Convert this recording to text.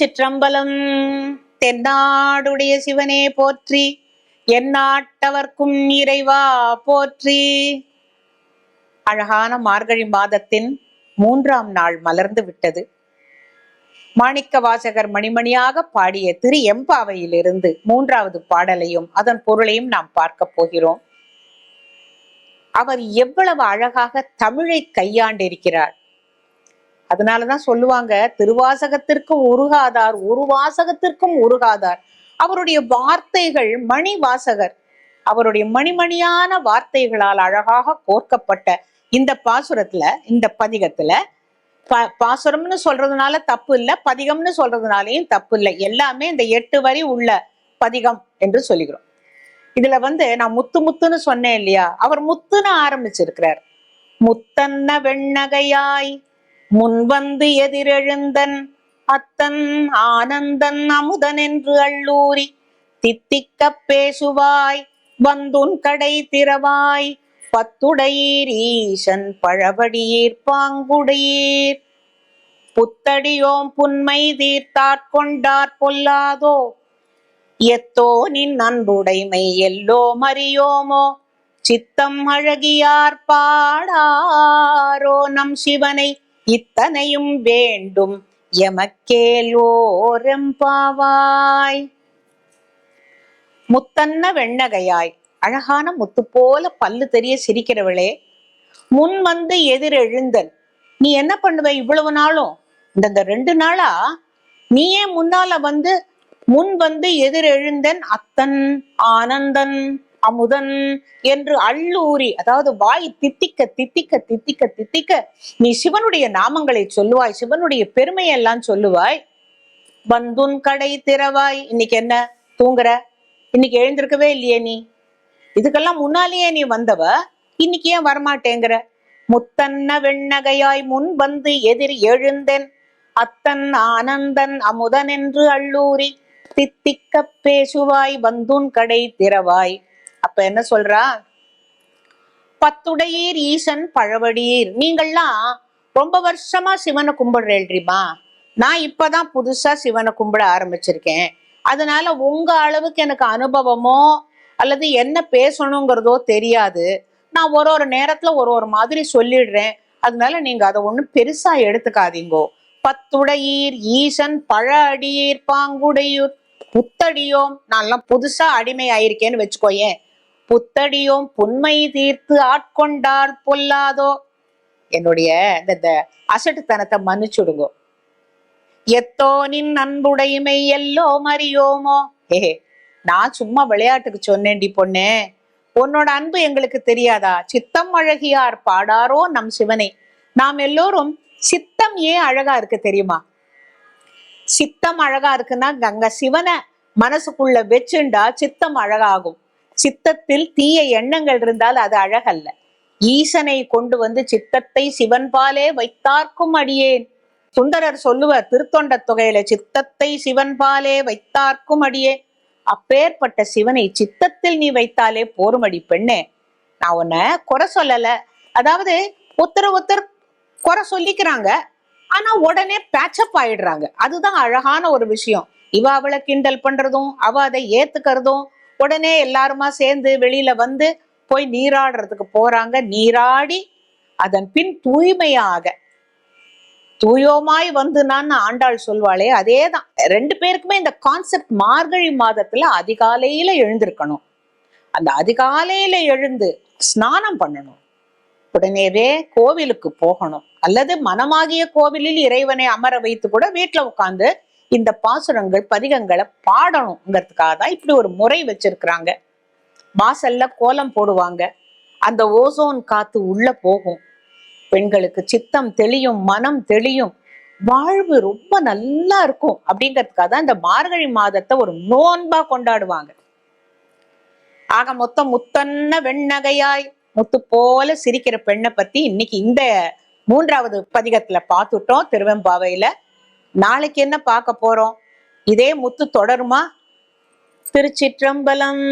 திருச்சிற்றம்பலம். தென்னாடுடைய சிவனே போற்றி எந்நாட்டவர்க்கும் இறைவா போற்றி. அழகான மார்கழி மாதத்தின் மூன்றாம் நாள் மலர்ந்து விட்டது. மாணிக்க வாசகர் மணிமணியாக பாடிய திரு எம்பாவையிலிருந்து மூன்றாவது பாடலையும் அதன் பொருளையும் நாம் பார்க்க போகிறோம். அவர் எவ்வளவு அழகாக தமிழை கையாண்டிருக்கிறார். அதனாலதான் சொல்லுவாங்க திருவாசகத்திற்கு உருகாதார் ஒரு வாசகத்திற்கும் உருகாதார். அவருடைய வார்த்தைகள் மணி வாசகர் அவருடைய மணிமணியான வார்த்தைகளால் அழகாக கோர்க்கப்பட்ட இந்த பாசுரத்துல இந்த பதிகத்துல ப பாசுரம்னு சொல்றதுனால தப்பு இல்லை பதிகம்னு சொல்றதுனாலையும் தப்பு இல்லை. எல்லாமே இந்த எட்டு வரி உள்ள பதிகம் என்று சொல்லுகிறோம் இதுல வந்து நான் முத்து முத்துன்னு சொன்னேன் இல்லையா? அவர் முத்துன்னு ஆரம்பிச்சிருக்கிறார். முத்தன்ன வெண்ணகையாய் முன்வந்து எதிரெழுந்தன் அத்தன் ஆனந்தன் அமுதன் என்று அள்ளூரி தித்திக்க பேசுவாய் வந்துன் கடை திறவாய் பத்துடையீர் ஈசன் பழபடியீர் பாங்குடையீர். புத்தடியோம் புன்மை தீர்த்தாட்கொண்டார் பொல்லாதோ எத்தோ நின் அன்புடைமை எல்லோ மறியோமோ சித்தம் அழகியார் பாடாரோ நம் சிவனை இத்தனையும் வேண்டும். எமக்கேலோரெம்பாவாய் முத்தன்ன வெண்ணகையாய். அழகான முத்து போல பல்லு தெரிய சிரிக்கிறவளே. முன் வந்து எதிரெழுந்தன் நீ என்ன பண்ணுவ இவ்வளவு நாளும்? இந்த ரெண்டு நாளா? நீயே முன்னால வந்து முன் வந்து எதிரெழுந்தன் அத்தன் ஆனந்தன். அமுதன் என்று அள்ளூரி அதாவது வாய் தித்திக்க தித்திக்க தித்திக்க தித்திக்க நீ சிவனுடைய நாமங்களை சொல்லுவாய் சிவனுடைய பெருமையெல்லாம் சொல்லுவாய். வந்துன் கடை திறவாய். இன்னைக்கு என்ன? தூங்குற? இன்னைக்கு எழுந்திருக்கவே இல்லையே நீ? இதுக்கெல்லாம் முன்னாலேயே நீ வந்தவ இன்னைக்கு ஏன் வரமாட்டேங்கிற? முத்தன்ன வெண்ணகையாய் முன் வந்து எதிர் எழுந்தேன். அத்தன் ஆனந்தன் அமுதன் என்று அள்ளூரி தித்திக்க பேசுவாய் வந்துன் கடை திறவாய். அப்ப என்ன சொல்றா? பத்துடையீர் ஈசன் பழவடியீர். நீங்கள்லாம் ரொம்ப வருஷமா சிவனை கும்பிடுறேன்றிமா நான் இப்பதான் புதுசா சிவனை கும்பிட ஆரம்பிச்சிருக்கேன். அதனால உங்க அளவுக்கு எனக்கு அனுபவமோ அல்லது என்ன பேசணுங்கிறதோ தெரியாது. நான் ஒரு ஒரு நேரத்துல ஒரு ஒரு மாதிரி சொல்லிடுறேன். அதனால நீங்க அதை ஒண்ணும் பெருசா எடுத்துக்காதீங்கோ. பத்துடையீர் ஈசன் பழ அடியீர் பாங்குடையூர். புத்தடியோம். நான்லாம் புதுசா அடிமை ஆயிருக்கேன்னு வச்சுக்கோயேன். புத்தடியோம் புன்மை தீர்த்து ஆட்கொண்டார் பொல்லாதோ? என்னுடைய இந்த அசட்டுத்தனத்தை மன்னிச்சுடுங்கோ. எத்தோ நின் அன்புடைமை எல்லோ மறியோமோ ஏ நான் சும்மா விளையாட்டுக்கு சொன்னேன்டி பொண்ணே. உன்னோட அன்பு எங்களுக்கு தெரியாதா? சித்தம் அழகியார் பாடாரோ நம் சிவனை. நாம் எல்லோரும் சித்தம் ஏன் அழகா இருக்கு தெரியுமா? சித்தம் அழகா இருக்குன்னா கங்க சிவனை மனசுக்குள்ள வச்சுண்டா சித்தம் அழகாகும். சித்தத்தில் தீய எண்ணங்கள் இருந்தால் அது அழகல்ல. ஈசனை கொண்டு வந்து சித்தத்தை சிவன்பாலே வைத்தார்க்கும் அடியேன். சுந்தரர் சொல்லுவர் திருத்தொண்ட தொகையில சித்தத்தை சிவன்பாலே வைத்தார்க்கும் அடியே. அப்பேற்பட்ட சிவனை சித்தத்தில் நீ வைத்தாலே போருமடி பெண்ணே. நான் உன்னை குறை சொல்லல. அதாவது ஒருத்தர் ஒருத்தர் குறை சொல்லிக்கிறாங்க ஆனா உடனே பேச்சப் ஆயிடுறாங்க. அதுதான் அழகான ஒரு விஷயம். இவ அவளை கிண்டல் பண்றதும் அவ அதை ஏத்துக்கிறதும் உடனே எல்லாருமா சேர்ந்து வெளியில வந்து போய் நீராடுறதுக்கு போறாங்க. நீராடி அதன் பின் தூய்மையாக தூயோமாய் வந்து நான் ஆண்டாள் சொல்வாளே அதேதான். ரெண்டு பேருக்குமே இந்த கான்செப்ட் மார்கழி மாதத்துல அதிகாலையில எழுந்திருக்கணும். அந்த அதிகாலையில எழுந்து ஸ்நானம் பண்ணணும். உடனேவே கோவிலுக்கு போகணும். அல்லது மனமாகிய கோவிலில் இறைவனை அமர வைத்து கூட வீட்டுல உட்காந்து இந்த பாசுரங்கள் பதிகங்களை பாடணுங்கிறதுக்காக தான் இப்படி ஒரு முறை வச்சிருக்கிறாங்க. வாசல்ல கோலம் போடுவாங்க. அந்த ஓசோன் காத்து உள்ள போகும். பெண்களுக்கு சித்தம் தெளியும் மனம் தெளியும் வாழ்வு ரொம்ப நல்லா இருக்கும் அப்படிங்கிறதுக்காக தான் இந்த மார்கழி மாதத்தை ஒரு நோன்பா கொண்டாடுவாங்க. ஆக மொத்தம் முத்தன்ன வெண்ணகையாய் முத்து போல சிரிக்கிற பெண்ணை பத்தி இன்னைக்கு இந்த மூன்றாவது பதிகத்துல பார்த்துட்டோம் திருவெம்பாவையில. நாளைக்கு என்ன பார்க்க போறோம்? இதே முத்து தொடருமா? திருச்சிற்றம்பலம்.